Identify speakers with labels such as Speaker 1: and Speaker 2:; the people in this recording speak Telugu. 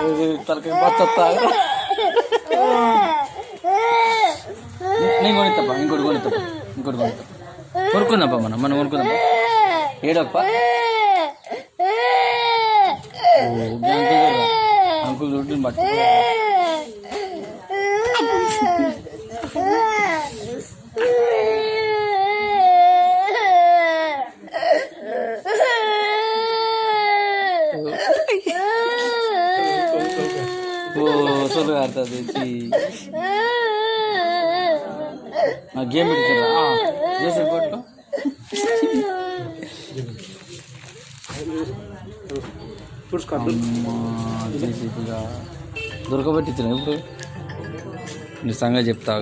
Speaker 1: కొడుకు బచ్చత్తా. నేను కొనిస్తాపా ఇంకోటి కొనిస్తాపా ఇంకోటి కొనిస్తా కొనుక్కుందాపా మనం మనం కొనుక్కుందాం ఏడప్ప? అంకుల్ రొట్టెని పట్టు ఓ. సొల్లు కారుతుంది గేమ్ పెట్టుకురా చేసి కొట్టు అమ్మా, చేసి ఇక దొరకబెట్టించిన ఇప్పుడు నీ సంగతి చెప్తా